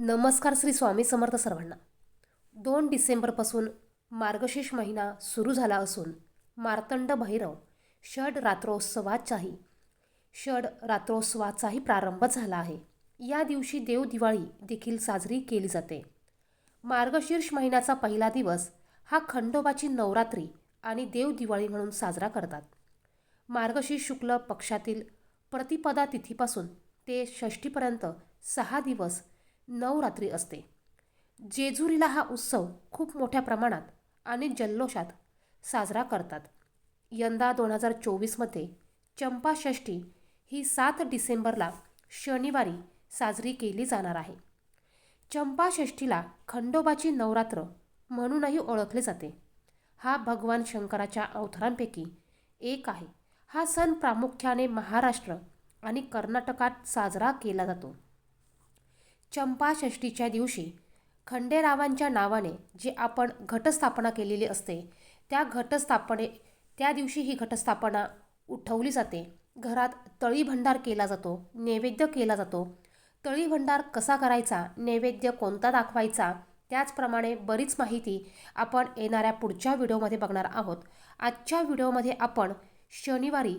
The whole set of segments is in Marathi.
नमस्कार श्री स्वामी समर्थ सर्वांना. दोन डिसेंबरपासून मार्गशीर्ष महिना सुरू झाला असून मार्तंड भैरव षड रात्रोत्सवाचाही षड रात्रोत्सवाचाही प्रारंभ झाला आहे. या दिवशी देव दिवाळी देखील साजरी केली जाते. मार्गशीर्ष महिन्याचा पहिला दिवस हा खंडोबाची नवरात्री आणि देव दिवाळी म्हणून साजरा करतात. मार्गशीर्ष शुक्ल पक्षातील प्रतिपदा तिथीपासून ते षष्टीपर्यंत सहा दिवस नवरात्री असते. जेजुरीला हा उत्सव खूप मोठ्या प्रमाणात आणि जल्लोषात साजरा करतात. यंदा दोन हजार चोवीसमध्ये चंपाषष्ठी ही सात डिसेंबरला शनिवारी साजरी केली जाणार आहे. चंपाषष्ठीला खंडोबाची नवरात्र म्हणूनही ओळखले जाते. हा भगवान शंकराच्या अवतारांपैकी एक आहे. हा सण प्रामुख्याने महाराष्ट्र आणि कर्नाटकात साजरा केला जातो. चंपाषष्ठीच्या दिवशी खंडेरावांच्या नावाने जे आपण घटस्थापना केलेली असते त्या घटस्थापने त्या दिवशी ही घटस्थापना उठवली जाते. घरात तळी भंडार केला जातो नैवेद्य केला जातो. तळी भंडार कसा करायचा नैवेद्य कोणता दाखवायचा त्याचप्रमाणे बरीच माहिती आपण येणाऱ्या पुढच्या व्हिडिओमध्ये बघणार आहोत. आजच्या व्हिडिओमध्ये आपण शनिवारी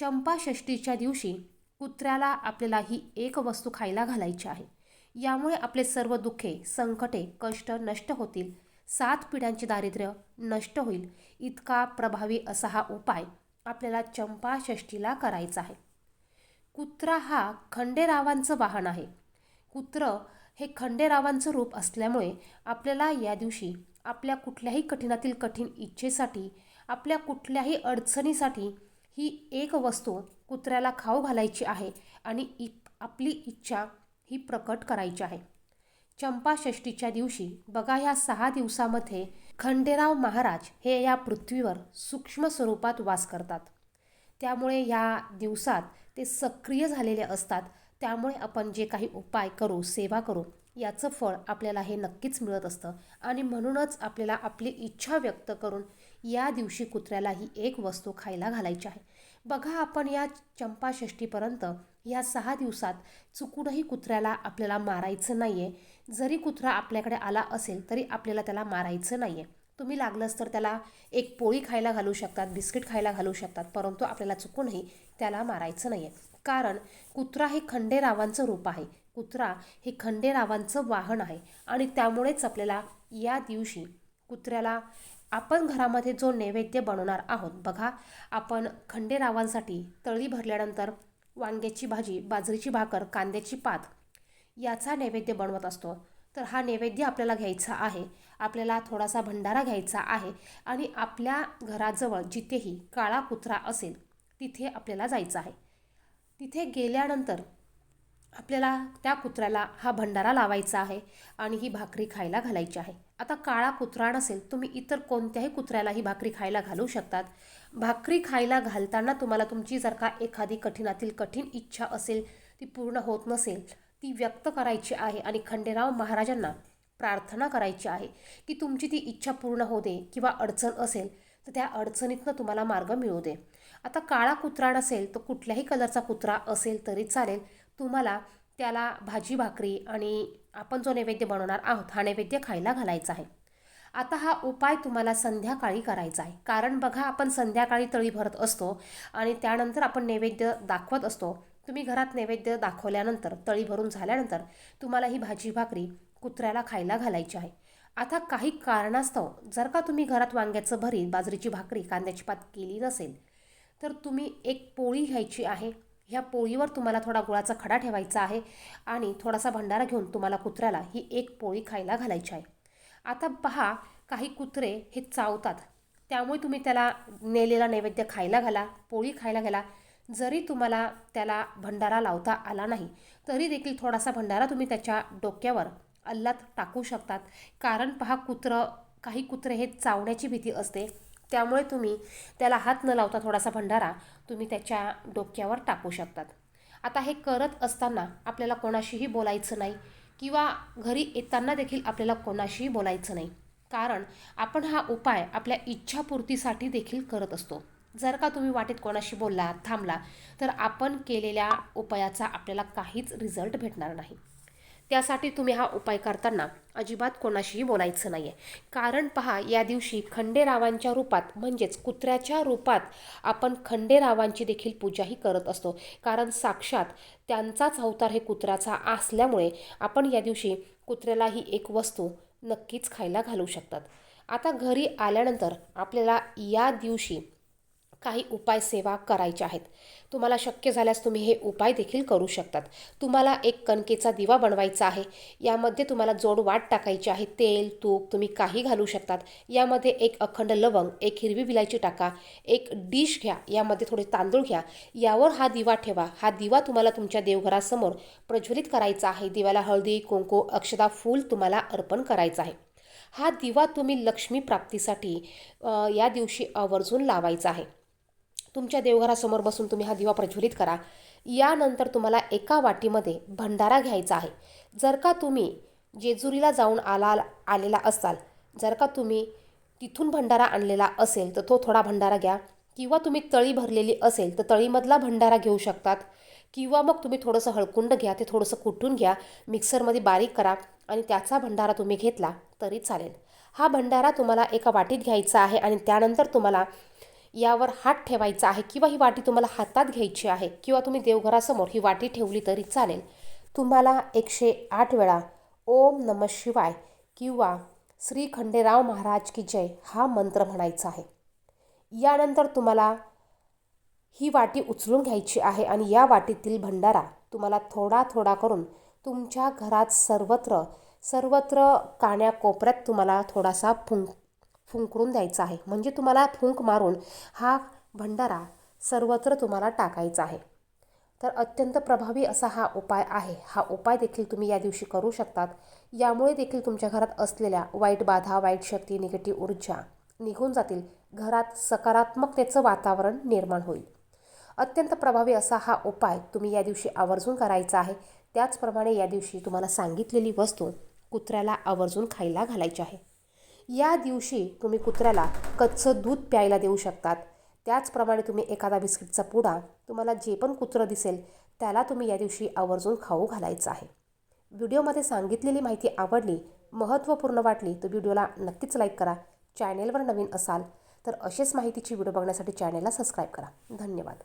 चंपाषष्ठीच्या दिवशी कुत्र्याला आपल्याला ही एक वस्तू खायला घालायची आहे. यामुळे आपले सर्व दुःखे संकटे कष्ट नष्ट होतील. सात पिढ्यांचे दारिद्र्य नष्ट होईल. इतका प्रभावी असा हा उपाय आपल्याला चंपाषष्ठीला करायचा आहे. कुत्रा हा खंडेरावांचं वाहन आहे. कुत्र हे खंडेरावांचं रूप असल्यामुळे आपल्याला या दिवशी आपल्या कुठल्याही कठीणातील कठीण इच्छेसाठी आपल्या कुठल्याही अडचणीसाठी ही एक वस्तू कुत्र्याला खाऊ घालायची आहे आणि इ आपली इच्छा ही प्रकट करायची आहे. चंपाषष्टीच्या दिवशी बघा ह्या सहा दिवसामध्ये खंडेराव महाराज हे या पृथ्वीवर सूक्ष्म स्वरूपात वास करतात. त्यामुळे या दिवसात ते सक्रिय झालेले असतात. त्यामुळे आपण जे काही उपाय करू सेवा करू याचं फळ आपल्याला हे नक्कीच मिळत असतं. आणि म्हणूनच आपल्याला आपली इच्छा व्यक्त करून या दिवशी कुत्र्याला ही एक वस्तू खायला घालायची आहे. बघा आपण या चंपाषष्टीपर्यंत या सहा दिवसात चुकूनही कुत्र्याला आपल्याला मारायचं नाही आहे जरी कुत्रा आपल्याकडे आला असेल तरी आपल्याला त्याला मारायचं नाही आहे तुम्ही लागलंच तर त्याला एक पोळी खायला घालू शकतात बिस्किट खायला घालू शकतात परंतु आपल्याला चुकूनही त्याला मारायचं नाही आहे कारण कुत्रा हे खंडेरावांचं रूप आहे. कुत्रा हे खंडेरावांचं वाहन आहे. आणि त्यामुळेच आपल्याला या दिवशी कुत्र्याला आपण घरामध्ये जो नैवेद्य बनवणार आहोत बघा आपण खंडेरावांसाठी तळी भरल्यानंतर वांग्याची भाजी बाजरीची भाकर कांद्याची पात याचा नैवेद्य बनवत असतो. तर हा नैवेद्य आपल्याला घ्यायचा आहे. आपल्याला थोडासा भंडारा घ्यायचा आहे आणि आपल्या घराजवळ जिथेही काळा कुत्रा असेल तिथे आपल्याला जायचं आहे. तिथे गेल्यानंतर आपल्याला त्या कुत्र्याला हा भंडारा लावायचा आहे आणि ही भाकरी खायला घालायची आहे. आता काळा कुत्रा नसेल तुम्ही इतर कोणत्याही कुत्र्याला ही भाकरी खायला घालू शकतात. भाकरी खायला घालताना तुम्हाला तुमची जर का एखादी कठीणातील कठीण इच्छा असेल ती पूर्ण होत नसेल ती व्यक्त करायची आहे आणि खंडेराव महाराजांना प्रार्थना करायची आहे की तुमची ती इच्छा पूर्ण होऊ दे किंवा अडचण असेल तर त्या अडचणीतनं तुम्हाला मार्ग मिळू दे. आता काळा कुत्रा नसेल तर कुठल्याही कलरचा कुत्रा असेल तरी चालेल तुम्हाला त्याला भाजी भाकरी आणि आपण जो नैवेद्य बनवणार आहोत हा नैवेद्य खायला घालायचा आहे. आता हा उपाय तुम्हाला संध्याकाळी करायचा आहे. कारण बघा आपण संध्याकाळी तळी भरत असतो आणि त्यानंतर आपण नैवेद्य दाखवत असतो. तुम्ही घरात नैवेद्य दाखवल्यानंतर तळी भरून झाल्यानंतर तुम्हाला ही भाजी भाकरी कुत्र्याला खायला घालायची आहे. आता काही कारणास्तव जर का तुम्ही घरात वांग्याचं भरीत बाजरीची भाकरी कांद्याची पात केली नसेल तर तुम्ही एक पोळी घ्यायची आहे. ह्या पोळीवर तुम्हाला थोडा गुळाचा खडा ठेवायचा आहे आणि थोडासा भंडारा घेऊन तुम्हाला कुत्र्याला ही एक पोळी खायला घालायची आहे. आता पहा काही कुत्रे हे चावतात. त्यामुळे तुम्ही त्याला नेलेला नैवेद्य खायला घाला पोळी खायला घाला. जरी तुम्हाला त्याला भंडारा लावता आला नाही तरी देखील थोडासा भंडारा तुम्ही त्याच्या डोक्यावर अल्लात टाकू शकतात. कारण पहा कुत्रं काही कुत्रे हे चावण्याची भीती असते. त्यामुळे तुम्ही त्याला हात न लावता थोडासा भंडारा तुम्ही त्याच्या डोक्यावर टाकू शकतात. आता हे करत असताना आपल्याला कोणाशीही बोलायचं नाही किंवा घरी येताना देखील आपल्याला कोणाशीही बोलायचं नाही. कारण आपण हा उपाय आपल्या इच्छापूर्तीसाठी देखील करत असतो. जर का तुम्ही वाटेत कोणाशी बोलला थांबला तर आपण केलेल्या उपायाचा आपल्याला काहीच रिझल्ट भेटणार नाही. त्यासाठी तुम्ही हा उपाय करताना अजिबात कोणाशीही बोलायचं नाही आहे कारण पहा या दिवशी खंडेरावांच्या रूपात म्हणजेच कुत्र्याच्या रूपात आपण खंडेरावांची देखील पूजाही करत असतो. कारण साक्षात त्यांचाच अवतार हे कुत्र्याचा असल्यामुळे आपण या दिवशी कुत्र्यालाही एक वस्तू नक्कीच खायला घालू शकतात. आता घरी आल्यानंतर आपल्याला या दिवशी काही उपाय सेवा करायच्या आहेत. तुम्हाला शक्य झाल्यास तुम्ही हे उपाय देखील करू शकतात. तुम्हाला एक कणकेचा दिवा बनवायचा आहे. यामध्ये तुम्हाला जोड वाट टाकायची आहे. तेल तूप तुम्ही काही घालू शकतात. यामध्ये एक अखंड लवंग एक हिरवी विलायची टाका एक डिश घ्या यामध्ये थोडे तांदूळ घ्या. यावर हा दिवा ठेवा. हा दिवा तुम्हाला तुमच्या देवघरासमोर प्रज्वलित करायचा आहे. दिव्याला हळदी कुंकू अक्षदा फूल तुम्हाला अर्पण करायचं आहे. हा दिवा तुम्ही लक्ष्मी प्राप्तीसाठी या दिवशी आवर्जून लावायचा आहे. तुमच्या देवघरासमोर बसून तुम्ही हा दिवा प्रज्वलित करा. यानंतर तुम्हाला एका वाटीमध्ये भंडारा घ्यायचा आहे. जर का तुम्ही जेजुरीला जाऊन आला आलेला असाल जर का तुम्ही तिथून भंडारा आणलेला असेल तर तो थोडा भंडारा घ्या. किंवा तुम्ही तळी भरलेली असेल तर तळीमधला भंडारा घेऊ शकतात. किंवा मग तुम्ही थोडंसं हळकुंड घ्या ते थोडंसं कुटून घ्या मिक्सरमध्ये बारीक करा आणि त्याचा भंडारा तुम्ही घेतला तरी चालेल. हा भंडारा तुम्हाला एका वाटीत घ्यायचा आहे आणि त्यानंतर तुम्हाला यावर हात ठेवायचा आहे किंवा ही वाटी तुम्हाला हातात घ्यायची आहे किंवा तुम्ही देवघरासमोर ही वाटी ठेवली तरी चालेल. तुम्हाला एकशे आठ वेळा ओम नम शिवाय किंवा श्री खंडेराव महाराज की जय हा मंत्र म्हणायचा आहे. यानंतर तुम्हाला ही वाटी उचलून घ्यायची आहे आणि या वाटीतील भंडारा तुम्हाला थोडा थोडा करून तुमच्या घरात सर्वत्र सर्वत्र काण्या कोपऱ्यात तुम्हाला थोडासा फुंक फुंकरून द्यायचा आहे. म्हणजे तुम्हाला फुंक मारून हा भंडारा सर्वत्र तुम्हाला टाकायचा आहे. तर अत्यंत प्रभावी असा हा उपाय आहे. हा उपाय देखील तुम्ही या दिवशी करू शकतात. यामुळे देखील तुमच्या घरात असलेल्या वाईट बाधा वाईट शक्ती निगेटिव्ह ऊर्जा निघून जातील. घरात सकारात्मकतेचं वातावरण निर्माण होईल. अत्यंत प्रभावी असा हा उपाय तुम्ही या दिवशी आवर्जून करायचा आहे. त्याचप्रमाणे या दिवशी तुम्हाला सांगितलेली वस्तू कुत्र्याला आवर्जून खायला घालायची आहे. या दिवशी तुम्ही कुत्र्याला कच्चं दूध प्यायला देऊ शकतात. त्याचप्रमाणे तुम्ही एखादा बिस्किटचा पुडा तुम्हाला जे पण कुत्रं दिसेल त्याला तुम्ही या दिवशी आवर्जून खाऊ घालायचं आहे. व्हिडिओमध्ये सांगितलेली माहिती आवडली महत्त्वपूर्ण वाटली तर व्हिडिओला नक्कीच लाईक करा. चॅनेलवर नवीन असाल तर असेच माहितीची व्हिडिओ बघण्यासाठी चॅनेलला सबस्क्राईब करा. धन्यवाद.